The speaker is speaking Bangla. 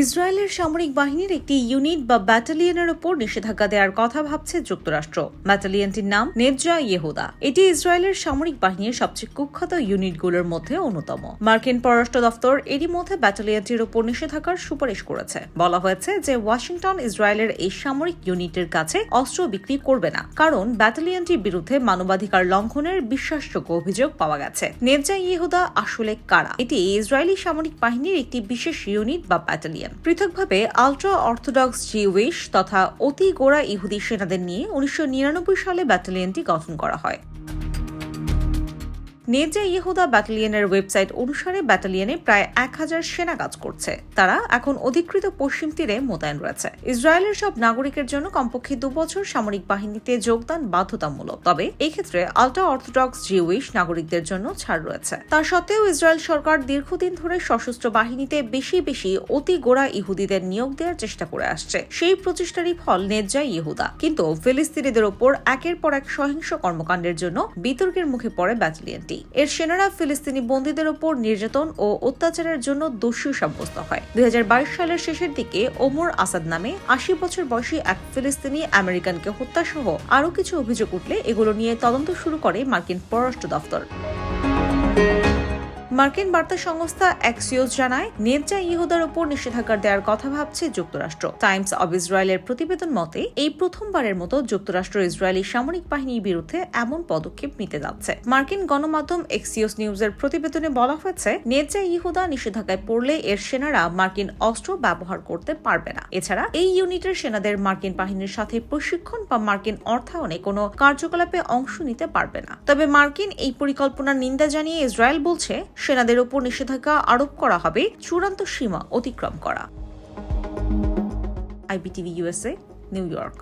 ইসরায়েলের সামরিক বাহিনীর একটি ইউনিট বা ব্যাটালিয়নের উপর নিষেধাজ্ঞা দেওয়ার কথা ভাবছে যুক্তরাষ্ট্র। ব্যাটালিয়নটির নাম নেজ্জা ইয়েহুদা। এটি ইসরায়েলের সামরিক বাহিনীর সবচেয়ে কুখ্যাত ইউনিটগুলোর মধ্যে অন্যতম। মার্কিন পররাষ্ট্র দপ্তর এরই মধ্যে ব্যাটালিয়নটির ওপর নিষেধাজ্ঞার সুপারিশ করেছে। বলা হয়েছে যে ওয়াশিংটন ইসরায়েলের এই সামরিক ইউনিটের কাছে অস্ত্র বিক্রি করবে না, কারণ ব্যাটালিয়নটির বিরুদ্ধে মানবাধিকার লঙ্ঘনের বিশ্বাসযোগ্য অভিযোগ পাওয়া গেছে। নেজ্জা ইয়েহুদা আসলে কারা? এটি ইসরায়েলি সামরিক বাহিনীর একটি বিশেষ ইউনিট বা ব্যাটালিয়ন। পৃথকভাবে আলট্রা অর্থোডক্স জিউইশ তথা অতি গোড়া ইহুদি সেনাদের নিয়ে উনিশশো নিরানব্বই সালে ব্যাটালিয়নটি গঠন করা হয়। নেজা ইহুদা ব্যাটালিয়নের ওয়েবসাইট অনুসারে ব্যাটালিয়নে প্রায় এক হাজার সেনা কাজ করছে। তারা এখন অধিকৃত পশ্চিম তীরে মোতায়েন রয়েছে। ইসরায়েলের সব নাগরিকের জন্য কমপক্ষে দু বছর সামরিক বাহিনীতে যোগদান বাধ্যতামূলক। তবে এক্ষেত্রে ক্ষেত্রে আল্ট্রা অর্থোডক্স জিউইশ নাগরিকদের জন্য ছাড় রয়েছে। তা সত্ত্বেও ইসরায়েল সরকার দীর্ঘদিন ধরে সশস্ত্র বাহিনীতে বেশি বেশি অতি গোড়া ইহুদিদের নিয়োগ দেওয়ার চেষ্টা করে আসছে। সেই প্রচেষ্টারই ফল নেজ্জা ইহুদা। কিন্তু ফিলিস্তিনিদের ওপর একের পর এক সহিংস কর্মকাণ্ডের জন্য বিতর্কের মুখে পড়ে ব্যাটালিয়নটি। এর সেনারা ফিলিস্তিনি বন্দীদের ওপর নির্যাতন ও অত্যাচারের জন্য দোষী সাব্যস্ত হয়। দুই হাজার বাইশ সালের শেষের দিকে ওমর আসাদ নামে আশি বছর বয়সী এক ফিলিস্তিনি আমেরিকানকে হত্যা সহ আরও কিছু অভিযোগ উঠলে এগুলো নিয়ে তদন্ত শুরু করে মার্কিন পররাষ্ট্র দফতর। মার্কিন বার্তা সংস্থা এক্সিওস জানায় নেজ্জা ইহুদার উপর নিষেধাজ্ঞা দেওয়ার কথা ভাবছে যুক্তরাষ্ট্র। টাইমস অব ইসরায়েলের প্রতিবেদন মতে, এই প্রথমবারের মতো যুক্তরাষ্ট্র ইসরায়েলি সামরিক বাহিনীর বিরুদ্ধে এমন পদক্ষেপ নিতে যাচ্ছে। মার্কিন গণমাধ্যম এক্সিওস নিউজের প্রতিবেদনে বলা হয়েছে নেজ্জা ইহুদা নিষেধাজ্ঞায় পড়লে এর সেনারা মার্কিন অস্ত্র ব্যবহার করতে পারবে না। এছাড়া, এই ইউনিটের সেনাদের মার্কিন বাহিনীর সাথে প্রশিক্ষণ বা মার্কিন অর্থায়নে কোনো কার্যকলাপে অংশ নিতে পারবে না। তবে মার্কিন এই পরিকল্পনার নিন্দা জানিয়ে ইসরায়েল বলছে সেনাদের ওপর নিষেধাজ্ঞা আরোপ করা হবে চূড়ান্ত সীমা অতিক্রম করা। IBTV USA new York